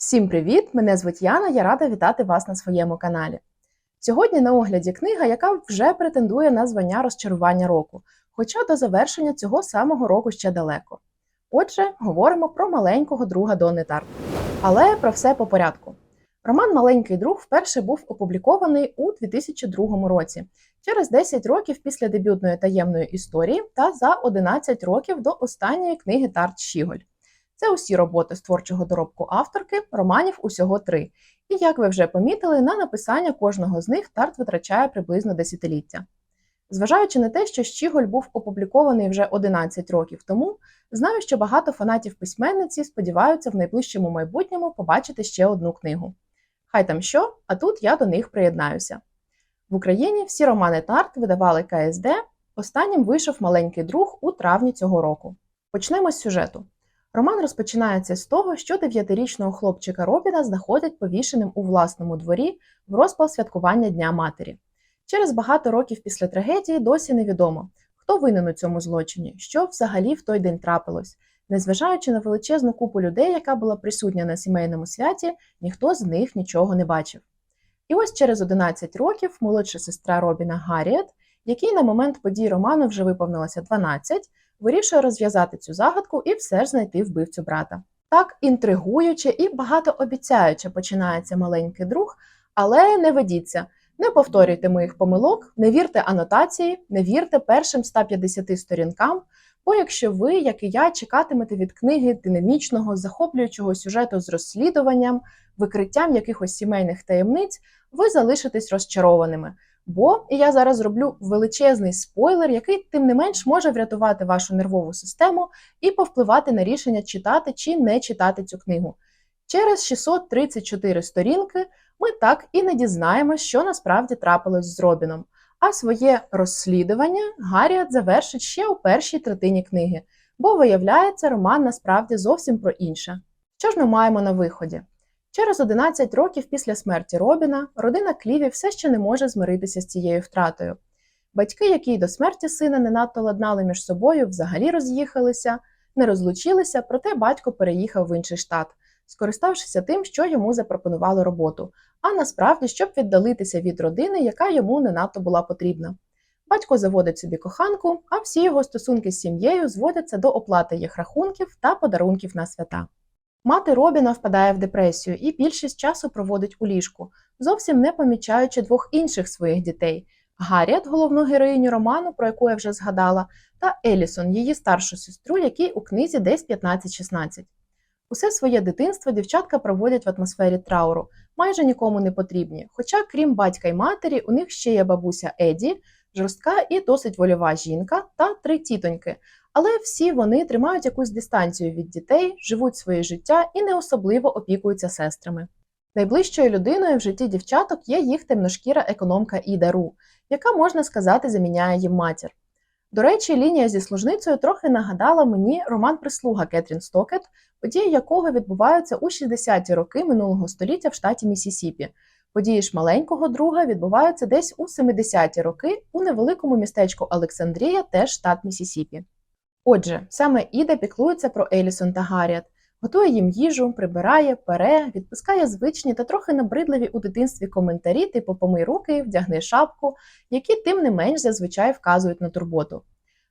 Всім привіт! Мене звуть Яна, я рада вітати вас на своєму каналі. Сьогодні на огляді книга, яка вже претендує на звання розчарування року, хоча до завершення цього самого року ще далеко. Отже, говоримо про маленького друга Донни Тарт. Але про все по порядку. Роман Маленький друг вперше був опублікований у 2002 році, через 10 років після дебютної таємної історії та за 11 років до останньої книги Тарт Щіголь. Це усі роботи з творчого доробку авторки, романів усього три. І як ви вже помітили, на написання кожного з них Тарт витрачає приблизно десятиліття. Зважаючи на те, що Щіголь був опублікований вже 11 років тому, знаю, що багато фанатів письменниці сподіваються в найближчому майбутньому побачити ще одну книгу. Хай там що, а тут я до них приєднаюся. В Україні всі романи Тарт видавали КСД. Останнім вийшов маленький друг у травні цього року. Почнемо з сюжету. Роман розпочинається з того, що дев'ятирічного хлопчика Робіна знаходять повішеним у власному дворі в розпал святкування Дня Матері. Через багато років після трагедії досі невідомо, хто винен у цьому злочині, що взагалі в той день трапилось. Незважаючи на величезну купу людей, яка була присутня на сімейному святі, ніхто з них нічого не бачив. І ось через 11 років молодша сестра Робіна Гарріет, якій на момент подій роману вже виповнилося 12, вирішує розв'язати цю загадку і все ж знайти вбивцю брата. Так інтригуюче і багатообіцяюче починається маленький друг, але не ведіться, не повторюйте моїх помилок, не вірте анотації, не вірте першим 150 сторінкам. Бо якщо ви, як і я, чекатимете від книги динамічного, захоплюючого сюжету з розслідуванням, викриттям якихось сімейних таємниць, ви залишитесь розчарованими. Бо і я зараз зроблю величезний спойлер, який тим не менш може врятувати вашу нервову систему і повпливати на рішення читати чи не читати цю книгу. Через 634 сторінки ми так і не дізнаємося, що насправді трапилось з Робіном. А своє розслідування Гарріат завершить ще у першій третині книги, бо виявляється, роман насправді зовсім про інше. Що ж ми маємо на виході? Через 11 років після смерті Робіна родина Кліві все ще не може змиритися з цією втратою. Батьки, які до смерті сина не надто ладнали між собою, взагалі роз'їхалися, не розлучилися, проте батько переїхав в інший штат, скориставшися тим, що йому запропонували роботу, а насправді, щоб віддалитися від родини, яка йому не надто була потрібна. Батько заводить собі коханку, а всі його стосунки з сім'єю зводяться до оплати їх рахунків та подарунків на свята. Мати Робіна впадає в депресію і більшість часу проводить у ліжку, зовсім не помічаючи двох інших своїх дітей Гарріет, головну героїню роману, про яку я вже згадала, та Елісон, її старшу сестру, якій у книзі десь 15-16. Усе своє дитинство дівчатка проводять в атмосфері трауру, майже нікому не потрібні. Хоча, крім батька й матері, у них ще є бабуся Еді, жорстка і досить вольова жінка та три тітоньки. Але всі вони тримають якусь дистанцію від дітей, живуть своє життя і не особливо опікуються сестрами. Найближчою людиною в житті дівчаток є їх темношкіра економка Іда Ру, яка, можна сказати, заміняє їм матір. До речі, лінія зі служницею трохи нагадала мені роман Прислуга Кетрін Стокет, події якого відбуваються у 60-ті роки минулого століття в штаті Місісіпі. Події ж маленького друга відбуваються десь у 70-ті роки у невеликому містечку Олександрія, теж штат Місісіпі. Отже, саме Іда піклується про Елісон та Гарріет, готує їм їжу, прибирає, пере, відпускає звичні та трохи набридливі у дитинстві коментарі, типу помий руки, вдягни шапку, які тим не менш зазвичай вказують на турботу.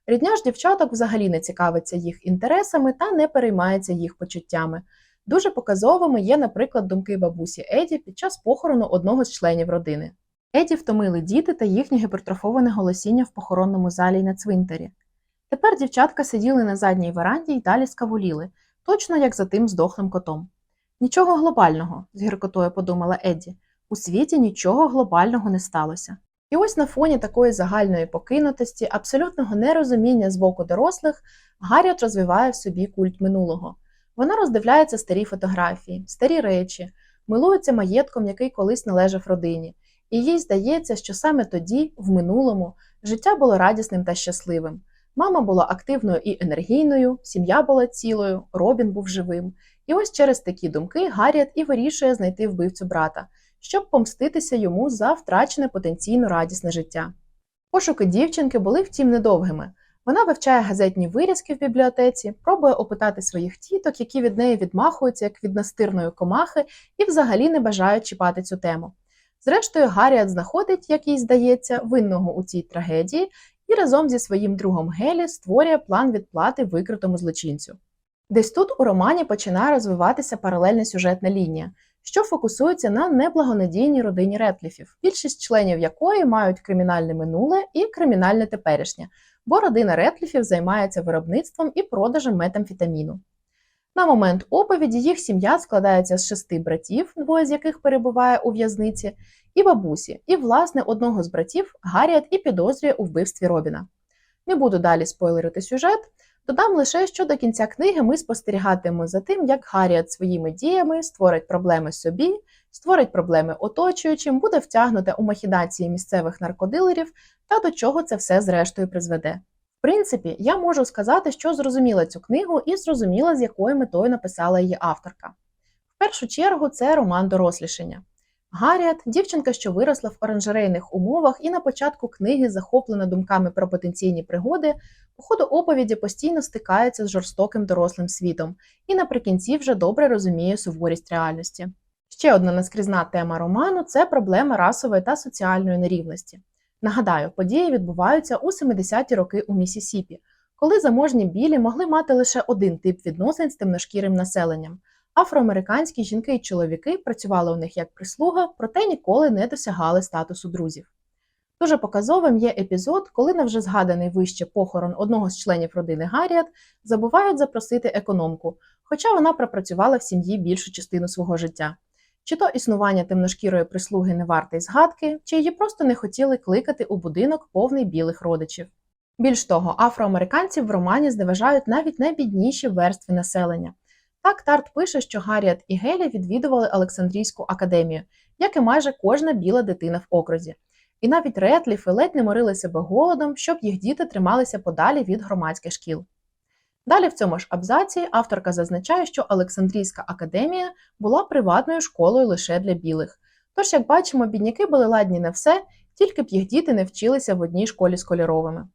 Рідня ж дівчаток взагалі не цікавиться їх інтересами та не переймається їх почуттями. Дуже показовими є, наприклад, думки бабусі Еді під час похорону одного з членів родини. Еді втомили діти та їхнє гіпертрофоване голосіння в похоронному залі на цвинтарі. Тепер дівчатка сиділи на задній веранді й далі скавуліли, точно як за тим здохлим котом. Нічого глобального, з гіркотою подумала Едді. У світі нічого глобального не сталося. І ось на фоні такої загальної покинутості, абсолютного нерозуміння з боку дорослих, Гарріот розвиває в собі культ минулого. Вона роздивляється старі фотографії, старі речі, милується маєтком, який колись належав родині, і їй здається, що саме тоді, в минулому, життя було радісним та щасливим. Мама була активною і енергійною, сім'я була цілою, Робін був живим. І ось через такі думки Гарріет і вирішує знайти вбивцю брата, щоб помститися йому за втрачене потенційно радісне життя. Пошуки дівчинки були втім недовгими. Вона вивчає газетні вирізки в бібліотеці, пробує опитати своїх тіток, які від неї відмахуються як від настирної комахи, і взагалі не бажають чіпати цю тему. Зрештою, Гарріат знаходить, як їй здається, винного у цій трагедії і разом зі своїм другом Гелі створює план відплати викритому злочинцю. Десь тут у романі починає розвиватися паралельна сюжетна лінія, що фокусується на неблагонадійній родині Ретліфів, більшість членів якої мають кримінальне минуле і кримінальне теперішнє, бо родина Ретліфів займається виробництвом і продажем метамфетаміну. На момент оповіді їх сім'я складається з шести братів, двоє з яких перебуває у в'язниці, і бабусі, і, власне, одного з братів Гарріат і підозрює у вбивстві Робіна. Не буду далі спойлерити сюжет, додам лише, що до кінця книги ми спостерігатимемо за тим, як Гарріат своїми діями створить проблеми собі, створить проблеми оточуючим, буде втягнута у махідації місцевих наркодилерів та до чого це все зрештою призведе. В принципі, я можу сказати, що зрозуміла цю книгу і зрозуміла, з якою метою написала її авторка. В першу чергу, це роман дорослішання. Гарріат – дівчинка, що виросла в оранжерейних умовах і на початку книги, захоплена думками про потенційні пригоди, по ходу оповіді постійно стикається з жорстоким дорослим світом і наприкінці вже добре розуміє суворість реальності. Ще одна наскрізна тема роману це проблема расової та соціальної нерівності. Нагадаю, події відбуваються у 70-ті роки у Місісіпі, коли заможні білі могли мати лише один тип відносин з темношкірим населенням. Афроамериканські жінки і чоловіки працювали у них як прислуга, проте ніколи не досягали статусу друзів. Дуже показовим є епізод, коли на вже згаданий вище похорон одного з членів родини Гарріат забувають запросити економку, хоча вона пропрацювала в сім'ї більшу частину свого життя. Чи то існування темношкірої прислуги не варте й згадки, чи її просто не хотіли кликати у будинок повний білих родичів. Більш того, афроамериканців в романі зневажають навіть найбідніші верстви населення. Так Тарт пише, що Гарріат і Гелі відвідували Олександрійську академію, як і майже кожна біла дитина в окрузі. І навіть Ретліфи ледь не морили себе голодом, щоб їх діти трималися подалі від громадських шкіл. Далі в цьому ж абзаці авторка зазначає, що Олександрійська академія була приватною школою лише для білих. Тож, як бачимо, бідняки були ладні на все, тільки б їх діти не вчилися в одній школі з кольоровими.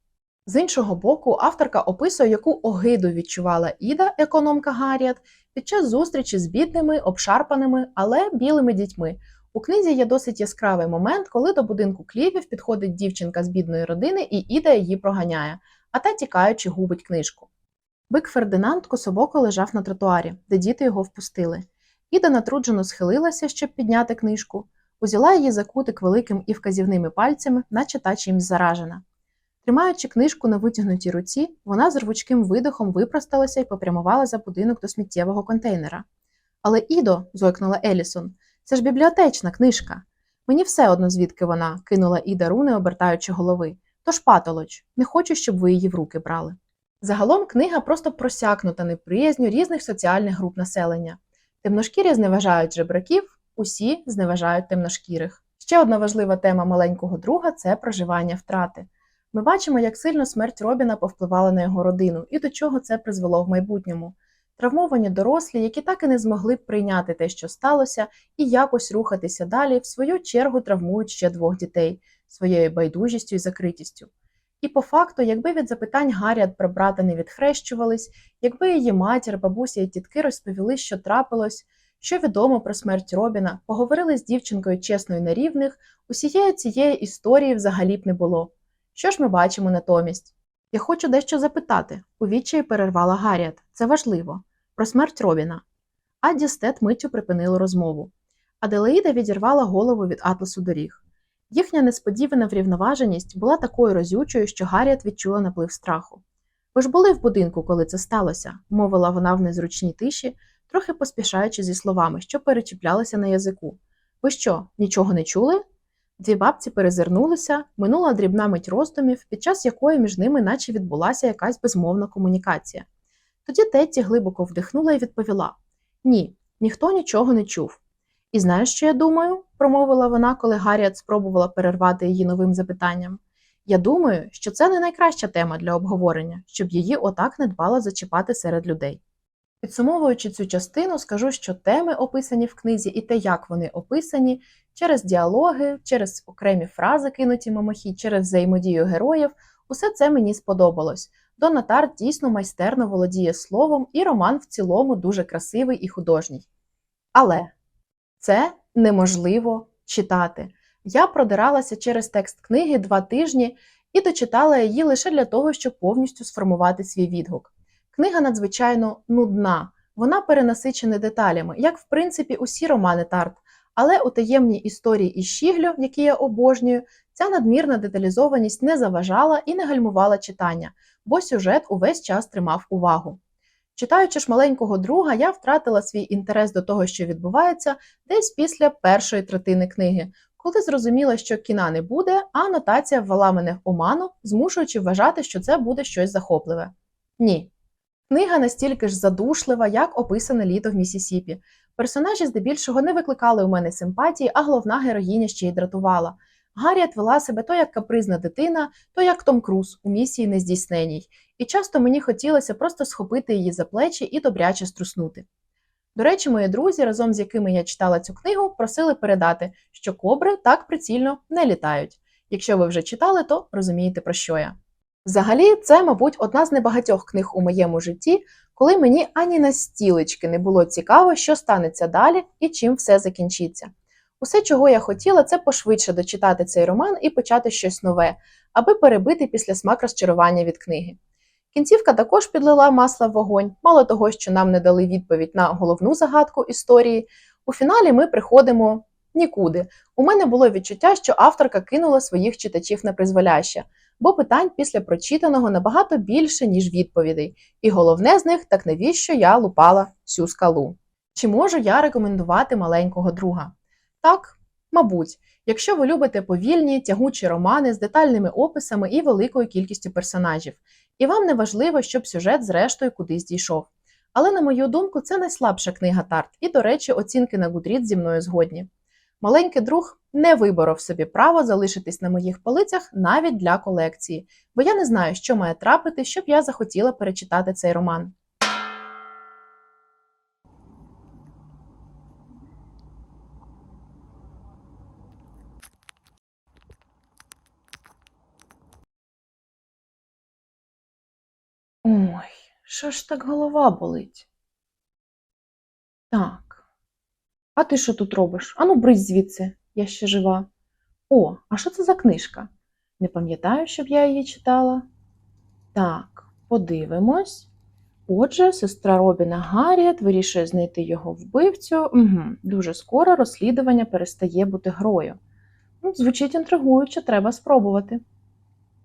З іншого боку, авторка описує, яку огиду відчувала Іда, економка Гарріат, під час зустрічі з бідними, обшарпаними, але білими дітьми. У книзі є досить яскравий момент, коли до будинку клівів підходить дівчинка з бідної родини і Іда її проганяє, а та тікаючи губить книжку. Бик Фердинанд кособоко лежав на тротуарі, де діти його впустили. Іда натруджено схилилася, щоб підняти книжку, узяла її за кутик великим і вказівними пальцями, наче та чимсь заражена. Тримаючи книжку на витягнутій руці, вона з рвучким видихом випросталася і попрямувала за будинок до сміттєвого контейнера. Але Ідо, зойкнула Елісон, це ж бібліотечна книжка. Мені все одно, звідки вона, кинула Іда руни, обертаючи голови. Тож патолоч, не хочу, щоб ви її в руки брали. Загалом книга просто просякнута неприязню різних соціальних груп населення. Темношкірі зневажають жебраків, усі зневажають темношкірих. Ще одна важлива тема маленького друга це проживання втрати. Ми бачимо, як сильно смерть Робіна повпливала на його родину і до чого це призвело в майбутньому. Травмовані дорослі, які так і не змогли б прийняти те, що сталося, і якось рухатися далі, в свою чергу травмують ще двох дітей своєю байдужістю і закритістю. І по факту, якби від запитань Гарріат про брата не відхрещувались, якби її матір, бабуся і тітки розповіли, що трапилось, що відомо про смерть Робіна, поговорили з дівчинкою чесно і на рівних, усієї цієї історії взагалі б не було. Що ж ми бачимо натомість? Я хочу дещо запитати, у відчаї перервала Гарріат. Це важливо. Про смерть Робіна. Адді Стет миттю припинило розмову. Аделаїда відірвала голову від атласу доріг. Їхня несподівана врівноваженість була такою разючою, що Гарріат відчула наплив страху. Ви ж були в будинку, коли це сталося, мовила вона в незручній тиші, трохи поспішаючи зі словами, що перечіплялися на язику. Ви що, нічого не чули? Дві бабці перезирнулися, минула дрібна мить роздумів, під час якої між ними наче відбулася якась безмовна комунікація. Тоді Тетті глибоко вдихнула і відповіла: Ні, ніхто нічого не чув. І знаєш, що я думаю? промовила вона, коли Гарріат спробувала перервати її новим запитанням. Я думаю, що це не найкраща тема для обговорення, щоб її отак не дбало зачіпати серед людей. Підсумовуючи цю частину, скажу, що теми описані в книзі, і те, як вони описані, через діалоги, через окремі фрази, кинуті мимохідь, через взаємодію героїв, Усе це мені сподобалось. Донна Тарт дійсно майстерно володіє словом, і роман в цілому дуже красивий і художній. Але це неможливо читати. Я продиралася через текст книги два тижні і дочитала її лише для того, щоб повністю сформувати свій відгук. Книга надзвичайно нудна, вона перенасичена деталями, як в принципі усі романи Тарт. Але у таємній історії із Щіглю, які я обожнюю, ця надмірна деталізованість не заважала і не гальмувала читання, бо сюжет увесь час тримав увагу. Читаючи ж маленького друга, я втратила свій інтерес до того, що відбувається, десь після першої третини книги, коли зрозуміла, що кіна не буде, а анотація ввела мене в оману, змушуючи вважати, що це буде щось захопливе. Ні. Книга настільки ж задушлива, як описане літо в Місісіпі. Персонажі здебільшого не викликали у мене симпатії, а головна героїня ще й дратувала. Гарріет вела себе то як капризна дитина, то як Том Круз у місії нездійсненій, і часто мені хотілося просто схопити її за плечі і добряче струснути. До речі, мої друзі, разом з якими я читала цю книгу, просили передати, що кобри так прицільно не літають. Якщо ви вже читали, то розумієте про що я. Взагалі, це, мабуть, одна з небагатьох книг у моєму житті, коли мені ані на стілечки не було цікаво, що станеться далі і чим все закінчиться. Усе, чого я хотіла, це пошвидше дочитати цей роман і почати щось нове, аби перебити після смак розчарування від книги. Кінцівка також підлила масла в вогонь, мало того, що нам не дали відповідь на головну загадку історії. У фіналі ми приходимо нікуди. У мене було відчуття, що авторка кинула своїх читачів на призволяще, бо питань після прочитаного набагато більше, ніж відповідей. І головне з них так навіщо я лупала цю скалу. Чи можу я рекомендувати маленького друга? Так, мабуть, якщо ви любите повільні, тягучі романи з детальними описами і великою кількістю персонажів, і вам не важливо, щоб сюжет зрештою кудись дійшов. Але, на мою думку, це найслабша книга Тарт, і, до речі, оцінки на Goodreads зі мною згодні. Маленький друг не виборов собі право залишитись на моїх полицях навіть для колекції, бо я не знаю, що має трапити, щоб я захотіла перечитати цей роман. Ой, що ж так голова болить? Так. А ти що тут робиш? Ану, брись звідси, я ще жива. О, а що це за книжка? Не пам'ятаю, щоб я її читала. Так, подивимось. Отже, сестра Робіна Гарріет вирішує знайти його вбивцю. Угу. Дуже скоро розслідування перестає бути грою. Звучить інтригуюче, треба спробувати.